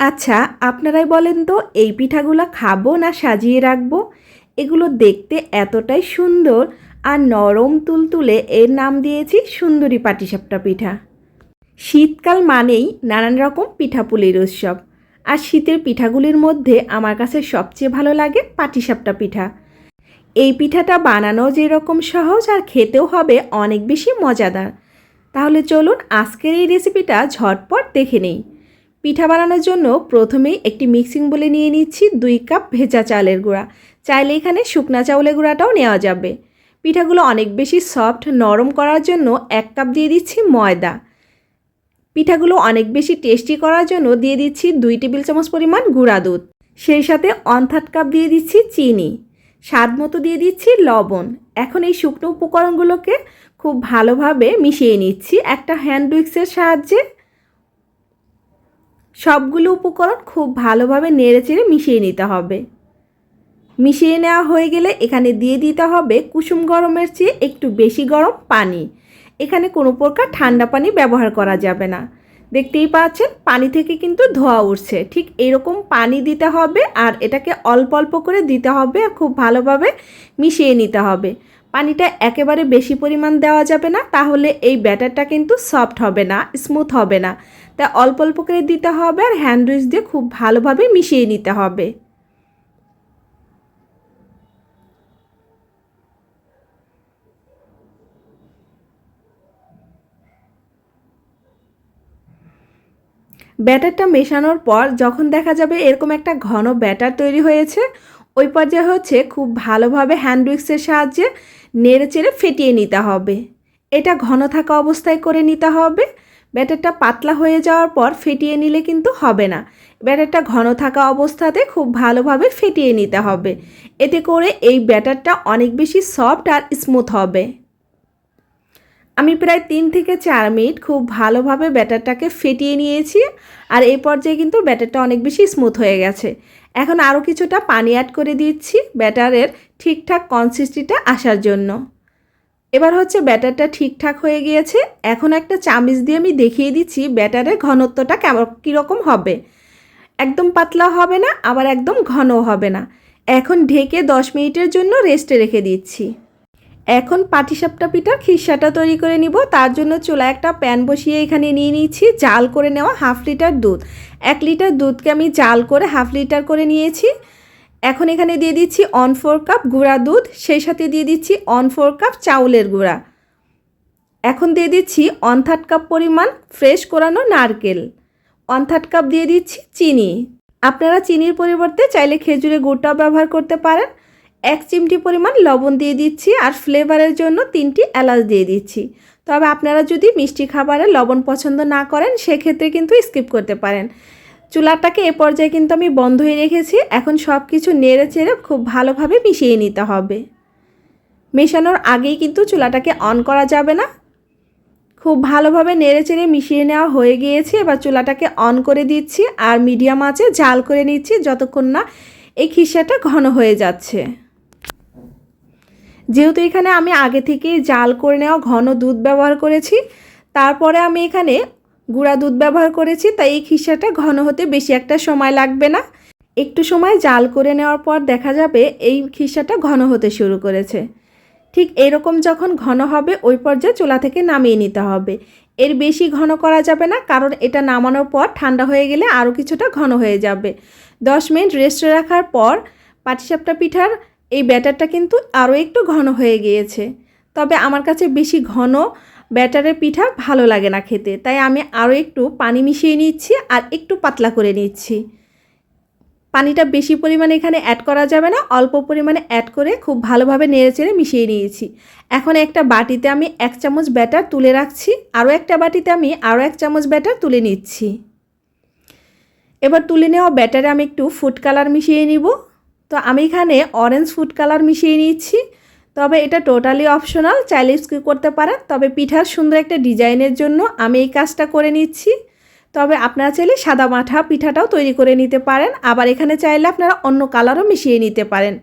আচ্ছা আপনারাই বলেন তো, এই পিঠাগুলো খাব না সাজিয়ে রাখব? এগুলো দেখতে এতটাই সুন্দর আর নরম তুলতুলে এর নাম দিয়েছি সুন্দরী পাটিসাপটা পিঠা। শীতকাল মানেই নানান রকম পিঠাপুলির উৎসব। আর শীতের পিঠাগুলির মধ্যে আমার কাছে সবচেয়ে ভালো লাগে পাটিসাপটা পিঠা। এই পিঠাটা বানানো যেরকম সহজ আর খেতেও হবে অনেক বেশি মজাদার। তাহলে চলুন আজকের এই রেসিপিটা ঝটপট দেখে নেই। পিঠা বানানোর জন্য প্রথমেই একটি মিক্সিং বলে নিয়ে নিচ্ছি দুই কাপ ভেজা চালের গুঁড়া। চাইলে এখানে শুকনা চাউলের গুঁড়াটাও নেওয়া যাবে। পিঠাগুলো অনেক বেশি সফট, নরম করার জন্য এক কাপ দিয়ে দিচ্ছি ময়দা। পিঠাগুলো অনেক বেশি টেস্টি করার জন্য দিয়ে দিচ্ছি দুই টেবিল চামচ পরিমাণ গুঁড়া দুধ। সেই সাথে ওয়ান থার্ড কাপ দিয়ে দিচ্ছি চিনি। স্বাদ মতো দিয়ে দিচ্ছি লবণ। এখন এই শুকনো উপকরণগুলোকে খুব ভালোভাবে মিশিয়ে নিচ্ছি। একটা হ্যান্ড উইক্সের সাহায্যে সবগুলো উপকরণ খুব ভালোভাবে নেড়ে চেড়ে মিশিয়ে নিতে হবে। মিশিয়ে নেওয়া হয়ে গেলে এখানে দিয়ে দিতে হবে কুসুম গরমের চেয়ে একটু বেশি গরম পানি। এখানে কোনো প্রকার ঠান্ডা পানি ব্যবহার করা যাবে না। দেখতেই পাচ্ছেন, পানি থেকে কিন্তু ধোয়া উঠছে। ঠিক এরকম পানি দিতে হবে আর এটাকে অল্প অল্প করে দিতে হবে আর খুব ভালোভাবে মিশিয়ে নিতে হবে। পানিটা একেবারে বেশি পরিমাণ দেওয়া যাবে না, তাহলে এই ব্যাটারটা কিন্তু সফট হবে না, স্মুথ হবে না। তা অল্প অল্প করে দিতে হবে আর হ্যান্ড উইচ দিয়ে খুব ভালোভাবে মিশিয়ে নিতে হবে। ব্যাটারটা মেশানোর পর যখন দেখা যাবে এরকম একটা ঘন ব্যাটার তৈরি হয়েছে ওই পর্যায়ে হচ্ছে খুব ভালোভাবে হ্যান্ড উইক্সের সাহায্যে নেড়ে চেড়ে ফেটিয়ে নিতে হবে। এটা ঘন থাকা অবস্থায় করে নিতে হবে। ব্যাটারটা পাতলা হয়ে যাওয়ার পর ফেটিয়ে নিলে কিন্তু হবে না। ব্যাটারটা ঘন থাকা অবস্থাতে খুব ভালোভাবে ফেটিয়ে নিতে হবে। এতে করে এই ব্যাটারটা অনেক বেশি সফট আর স্মুথ হবে। আমি প্রায় তিন থেকে চার মিনিট খুব ভালোভাবে ব্যাটারটাকে ফেটিয়ে নিয়েছি আর এই পর্যায়ে কিন্তু ব্যাটারটা অনেক বেশি স্মুথ হয়ে গেছে। এখন আরও কিছুটা পানি অ্যাড করে দিচ্ছি ব্যাটারের ঠিকঠাক কনসিস্টিটা আসার জন্য। এবার হচ্ছে ব্যাটারটা ঠিকঠাক হয়ে গিয়েছে। এখন একটা চামিচ দিয়ে আমি দেখিয়ে দিচ্ছি ব্যাটারের ঘনত্বটা কেমন, কীরকম হবে। একদম পাতলা হবে না, আবার একদম ঘন হবে না। এখন ঢেকে দশ মিনিটের জন্য রেস্টে রেখে দিচ্ছি। এখন পাটিসাপটা পিঠা খিসাটা তৈরি করে নিব। তার জন্য চুলা একটা প্যান বসিয়ে এখানে নিয়ে নিচ্ছি জাল করে নেওয়া হাফ লিটার দুধ। এক লিটার দুধকে আমি জাল করে হাফ লিটার করে নিয়েছি। এখন এখানে দিয়ে দিচ্ছি অন ফোর কাপ গুঁড়া দুধ। সেই সাথে দিয়ে দিচ্ছি অন ফোর কাপ চাউলের গুঁড়া। এখন দিয়ে দিচ্ছি অন থার্ড কাপ পরিমাণ ফ্রেশ করানো নারকেল। ওয়ান থার্ড কাপ দিয়ে দিচ্ছি চিনি। আপনারা চিনির পরিবর্তে চাইলে খেজুরের গুড়টাও ব্যবহার করতে পারেন। এক চিমটি পরিমাণ লবণ দিয়ে দিচ্ছি আর ফ্লেভারের জন্য তিনটি এলাচ দিয়ে দিচ্ছি। তবে আপনারা যদি মিষ্টি খাবারে লবণ পছন্দ না করেন, সেক্ষেত্রে কিন্তু স্কিপ করতে পারেন। চুলাটাকে এ পর্যায়ে কিন্তু আমি বন্ধই রেখেছি। এখন সব কিছু নেড়ে চেড়ে খুব ভালোভাবে মিশিয়ে নিতে হবে। মেশানোর আগেই কিন্তু চুলাটাকে অন করা যাবে না। খুব ভালোভাবে নেড়ে চেড়ে মিশিয়ে নেওয়া হয়ে গিয়েছে। এবার চুলাটাকে অন করে দিচ্ছি আর মিডিয়াম আঁচে জাল করে নিচ্ছি যতক্ষণ না এই খিসাটা ঘন হয়ে যাচ্ছে। যেহেতু এখানে আমি আগে থেকেই জাল করে নেওয়া ঘন দুধ ব্যবহার করেছি, তারপরে আমি এখানে গুঁড়া দুধ ব্যবহার করেছি, তাই এই খিসাটা ঘন হতে বেশি একটা সময় লাগবে না। একটু সময় জাল করে নেওয়ার পর দেখা যাবে এই খিসাটা ঘন হতে শুরু করেছে। ঠিক এরকম যখন ঘন হবে, ওই পর্যায়ে চুলা থেকে নামিয়ে নিতে হবে। এর বেশি ঘন করা যাবে না, কারণ এটা নামানোর পর ঠান্ডা হয়ে গেলে আরও কিছুটা ঘন হয়ে যাবে। দশ মিনিট রেস্টে রাখার পর পাটিসাপটা পিঠার এই ব্যাটারটা কিন্তু আরও একটু ঘন হয়ে গিয়েছে। তবে আমার কাছে বেশি ঘন ব্যাটারের পিঠা ভালো লাগে না খেতে। তাই আমি আরও একটু পানি মিশিয়ে নিচ্ছি আর একটু পাতলা করে নিচ্ছি। পানিটা বেশি পরিমাণে এখানে অ্যাড করা যাবে না। অল্প পরিমাণে অ্যাড করে খুব ভালোভাবে নেড়ে চেড়ে মিশিয়ে নিয়েছি। এখন একটা বাটিতে আমি এক চামচ ব্যাটার তুলে রাখছি। আরও একটা বাটিতে আমি আরও এক চামচ ব্যাটার তুলে নিচ্ছি। এবার তুলে নেওয়া ব্যাটারে আমি একটু ফুড কালার মিশিয়ে নিব। আমি এখানে অরেঞ্জ ফুড কালার মিশিয়ে নিচ্ছি তবে এটা টোটালি অপশনাল চাইলে স্কিপ করতে পারেন। তবে পিঠার সুন্দর একটা ডিজাইনের জন্য আমি এই কাজটা করে নিচ্ছি। তবে আপনারা চাইলে সাদা মাঠা পিঠাটাও তৈরি করে নিতে পারেন। আবার এখানে চাইলে আপনারা অন্য কালারও মিশিয়ে নিতে পারেন।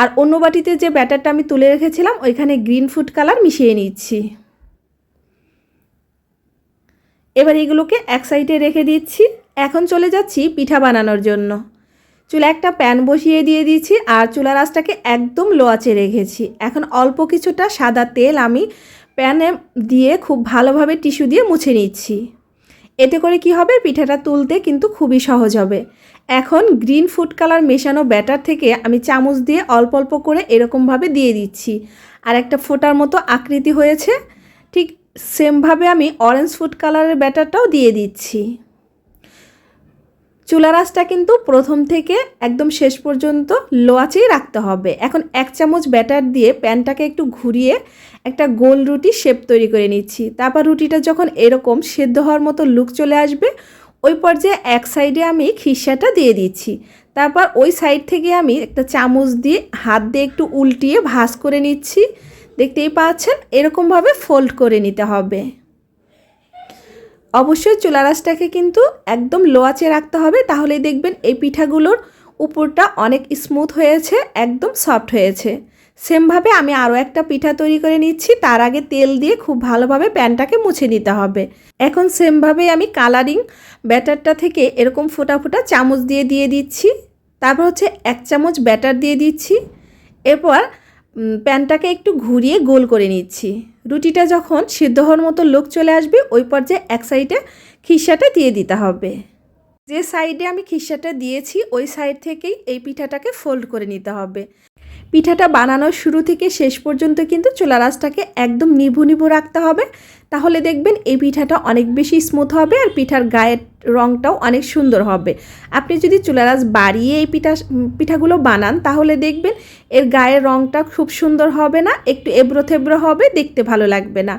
আর অন্য বাটিতে যে ব্যাটারটা আমি তুলে রেখেছিলাম, ওইখানে গ্রিন ফুড কালার মিশিয়ে নিচ্ছি। এবার এগুলোকে এক সাইডে রেখে দিচ্ছি। এখন চলে যাচ্ছি পিঠা বানানোর জন্য। চুলা একটা প্যান বসিয়ে দিয়ে দিয়েছি আর চুলার আঁচটাকে একদম লো আঁচে রেখেছি। এখন অল্প কিছুটা সাদা তেল আমি প্যানে দিয়ে খুব ভালোভাবে টিস্যু দিয়ে মুছে নিচ্ছি। এতে করে কি হবে? পিঠাটা তুলতে কিন্তু খুবই সহজ হবে। এখন গ্রিন ফুড কালার মেশানো ব্যাটার থেকে আমি চামচ দিয়ে অল্প অল্প করে এরকমভাবে দিয়ে দিচ্ছি। আর একটা ফোটার মতো আকৃতি হয়েছে। ঠিক সেমভাবে আমি অরেঞ্জ ফুড কালারের ব্যাটারটাও দিয়ে দিচ্ছি। চুলা রাসটা কিন্তু প্রথম থেকে একদম শেষ পর্যন্ত লো আঁচেই রাখতে হবে। এখন এক চামচ ব্যাটার দিয়ে প্যানটাকে একটু ঘুরিয়ে একটা গোল রুটি শেপ তৈরি করে নিচ্ছি। তারপর রুটিটা যখন এরকম সেদ্ধ হওয়ার মতো লুক চলে আসবে, ওই পর্যায়ে এক সাইডে আমি খিসাটা দিয়ে দিচ্ছি। তারপর ওই সাইড থেকে আমি একটা চামচ দিয়ে হাত দিয়ে একটু উল্টিয়ে ভাঁজ করে নিচ্ছি। দেখতেই পাচ্ছেন, এরকমভাবে ফোল্ড করে নিতে হবে। অবশ্যই চুলা রাসটাকে কিন্তু একদম লো আঁচে রাখতে হবে, তাহলেই দেখবেন এই পিঠাগুলোর উপরটা অনেক স্মুথ হয়েছে, একদম সফট হয়েছে। সেমভাবে আমি আরও একটা পিঠা তৈরি করে নিচ্ছি, তার আগে তেল দিয়ে খুব ভালোভাবে প্যানটাকে মুছে নিতে হবে। এখন সেমভাবে আমি কালারিং ব্যাটারটা থেকে এরকম ফোটা ফোটা চামচ দিয়ে দিয়ে দিচ্ছি, তারপর হচ্ছে এক চামচ ব্যাটার দিয়ে দিচ্ছি। এরপর প্যানটাকে একটু ঘুরিয়ে গোল করে নিচ্ছি। রুটিটা যখন সিদ্ধ হওয়ার মতো লোক চলে আসবে, ওই পর্যায়ে এক সাইডে খিসাটা দিয়ে দিতে হবে। যে সাইডে আমি খিসাটা দিয়েছি, ওই সাইড থেকেই এই পিঠাটাকে ফোল্ড করে নিতে হবে। পিঠাটা বানানোর শুরু থেকে শেষ পর্যন্ত কিন্তু চুলা রাসটাকে একদম নিভু নিভু রাখতে হবে। তাহলে দেখবেন এই পিঠাটা অনেক বেশি স্মুথ হবে আর পিঠার গায়ের রঙটাও অনেক সুন্দর হবে। আপনি যদি চুলা রাস বাড়িয়ে এই পিঠা, পিঠাগুলো বানান, তাহলে দেখবেন এর গায়ের রঙটা খুব সুন্দর হবে না, একটু এবড়ো থেবড়ো হবে, দেখতে ভালো লাগবে না।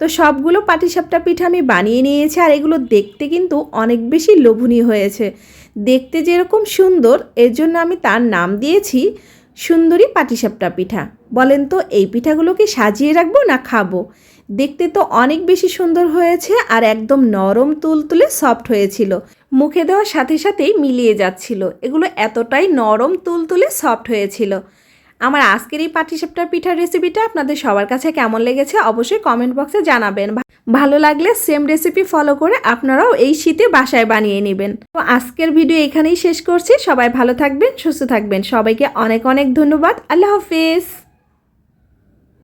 তো সবগুলো পাটিসাপটা পিঠা আমি বানিয়ে নিয়েছি আর এগুলো দেখতে কিন্তু অনেক বেশি লোভনীয় হয়েছে। দেখতে যেরকম সুন্দর, এর জন্য আমি তার নাম দিয়েছি সুন্দরী পাটিসাপটা পিঠা। বলেন তো, এই পিঠাগুলোকে সাজিয়ে রাখব না খাব? দেখতে তো অনেক বেশি সুন্দর হয়েছে আর একদম নরম তুলতুলে সফট হয়েছিল। মুখে দেওয়ার সাথে সাথেই মিলিয়ে যাচ্ছিল। এগুলো এতটাই নরম তুলতুলে সফট হয়েছিল। আমার আজকের এই পাটিসাপটার পিঠার রেসিপিটা আপনাদের সবার কাছে কেমন লেগেছে অবশ্যই কমেন্ট বক্সে জানাবেন। ভালো লাগলে সেম রেসিপি ফলো করে আপনারাও এই শীতে বাসায় বানিয়ে নেবেন। তো আজকের ভিডিও এখানেই শেষ করছি। সবাই ভালো থাকবেন, সুস্থ থাকবেন। সবাইকে অনেক অনেক ধন্যবাদ। আল্লাহ হাফেজ।